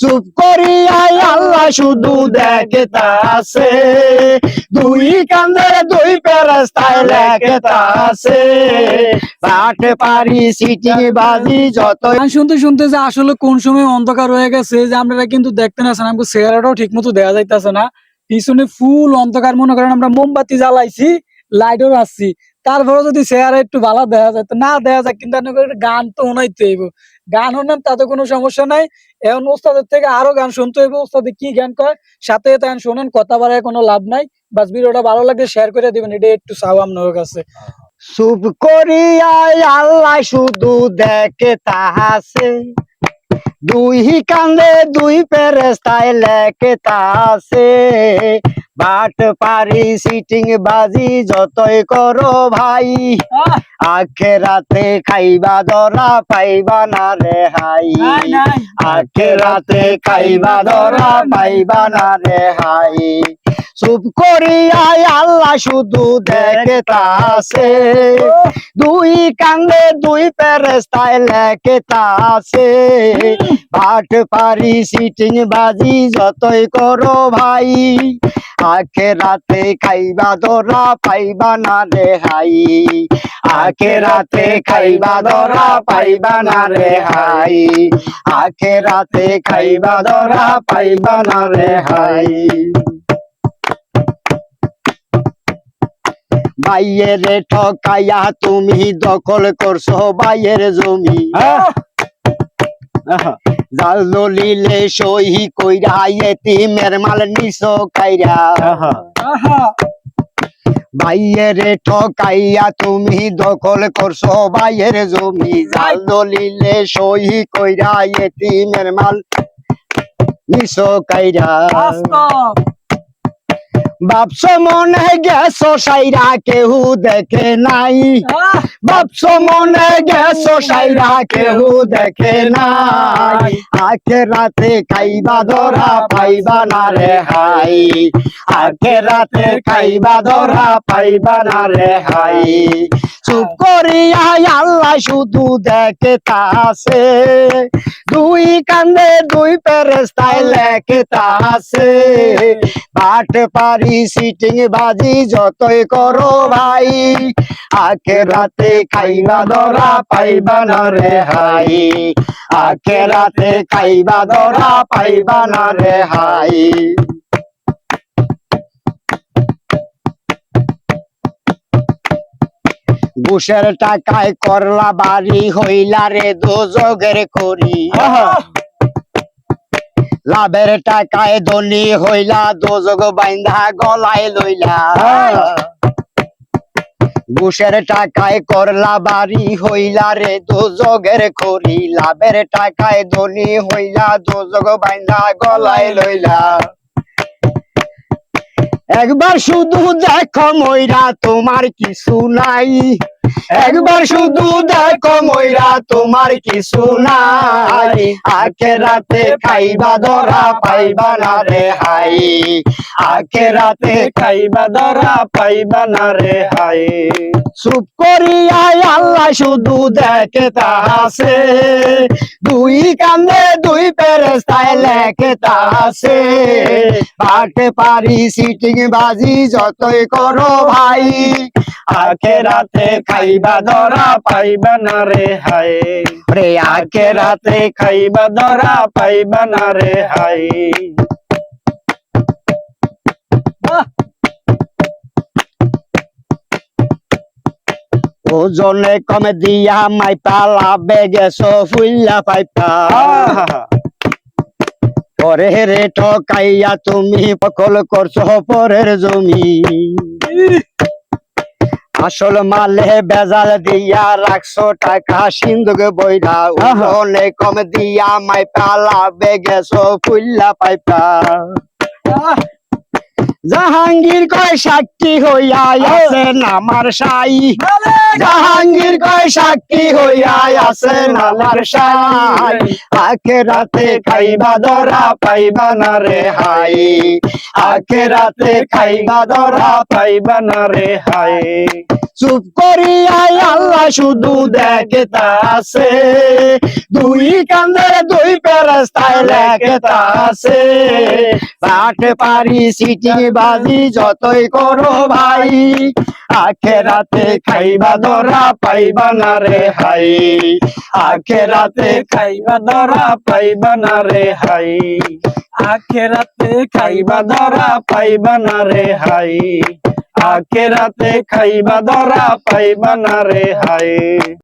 চুপ করিয়াই আল্লাহ শুধু দেখতাছে। দুই কান্দে দুই পেরাস্তায় লেখতাছে। পাট পারি, সিটি বাজি যত শুনতে শুনতে যে আসলে কোন সময় অন্ধকার হয়ে গেছে, যে আপনারা কিন্তু দেখতে না আমাকে চেহারাটাও ঠিক মতো দেখা যাইতেছে না। পিছনে ফুল অন্ধকার, মনে করেন আমরা মোমবাতি জ্বালাইছি, লাইটও আসছি। তারপরে যদি চেহারা একটু ভালো দেখা যায় তো না দেখা যায় কিন্তু গান তো শোনাইতে হইব। গান শোনান, তাতে কোনো সমস্যা নাই। এখন ওস্তাদের থেকে আরও গান শুনতে হবে ওস্তাদে কি গান কয়, সাথে তাই শোনেন, কথা বাড়ায় কোনো লাভ নাই। বাস ভিডিওটা ভালো লাগলে শেয়ার করে দিবেন এটা একটু চাও আপনার কাছে চুপ করিয়া আল্লাহ শুধু দেখে তাহাছে দুই কান্দে দুই পেরেস্তায় লেখে তাহাছে বাট পারি সিটিং বাজি যতই করো ভাই। আখে রাতে খাইবা ধরা পাইবা না রে হাই। আখে রাতে খাইবা ধরা পাইবা না রে হাই। চুপ করিয়াই আল্লাহ শুধু দেখে দুই কান্দে দুই পেরেস্তায় লেখে তাছে পাট পারি সিটিং বাজি যতই করো ভাই আখে রাতে খাইবা ধরা পাইবা না রে হাই আখে রাতে খাইবা ধরা পাইবা না রে হাই আখে রাতে খাইবা ধরা পাইবা না রে হাই বাইয়ের ঠকাইয়া তুমি দখল করছ বাইয়ের জমি। জাল দলিলে সহি কইরা এতিমের মাল নিছো কাইরা। আহা! বাইয়ের ঠকাইয়া তুমি দখল করছ বাইয়ের জমি। জাল দলিলে সহি কইরা এতিমের মাল নিছো কাইরা। বাপস মনে গেছো সাইরা কেউ দেখে নাই? বাপস মনে গেছো সাইরা কেউ দেখে নাই? আখে রাতে খাইবা ধরা পাইবা না রে হাই। আখে রাতে খাইবা ধরা পাইবা না রে হাই। চুপ করিয়া আল্লাহ শুধু দেখে তাছে দুই কান্দে দুই পেরেস্তায় লেখে তাছে পাট পারি সিটিং বাজি যতই করো ভাই আখে রাতে খাইবা ধরা পাইবা না রে হাই। আখে রাতে খাইবা ধরা পাইবা না রে হাই। ঘুষের টাকায় করলা বাড়ি হইলা রে দোজগের করি। লাভের টাকায় ধনী হইলা দোজগ বাইন্ধা গলায় লইলা। ঘুষের টাকায় করলা বাড়ি হইলা রে দোজগের খড়ি লাভের টাকায় ধনী হইলা দোজগ বাইন্ধা গলায় লইলা। একবার শুধু দেখো ময়রা তোমার কিছু নাই। একবার শুধু দেখো ময়রা, তোমার কিছু নাই। আখে রাতে খাইবা ধরা পাইবা না রে হাই। আখে রাতে খাইবা ধরা পাইবা না রে হাই। চুপ করিয়াই আল্লাহ শুধু দেখে তাছে দুই কান্দে দুই পেরেস্তায় লেখে তাছে পাটে পারি সিটিং বাজি যতই করো ভাই। আখে রাতে খাইবা ধরা পাইবা না রে হাই রে আখে রাতে খাইবা ধরা পাইবা না রে হাই বাহ, ওজনে কমে দিয়া মাইপা লাভে গেছো ফুল্লা পাইপা। পরে রে ঠকাইয়া তুমি পকল করছ পরের জমি। আসল মালে বেজাল দিয়া রাখছো টাকা সিন্ধুক বইরা উঠোনে কম দিয়া মাইপা লাভে গেছো ফুল্লা পাইপা। জাহাঙ্গীর কয় সাক্ষী হইয়া আছেন আমার সাই জাহাঙ্গীর কয় সাক্ষী হইয়া আছেন আমার সাই আখে রাতে খাইবা ধরা পাইবা না রে হাই। আখে রাতে খাইবা ধরা পাইবা না রে হাই। চুপ করিয়া আল্লাহ শুধু দেখে আছে। দুই কান্দের দুই পেরাস্তায় লেখে আছে। পাঠ পারি সিটি বাজি যতই করো ভাই আখে রাতে খাইবা ধরা পাইবা না রে হাই। আখে রাতে খাইবা ধরা পাইবা না রে হাই। আখেরাতে খাইবা ধরা পাইবা না রে হাই। আখে রাতে খাইবা ধরা পাইবা না রে হাই।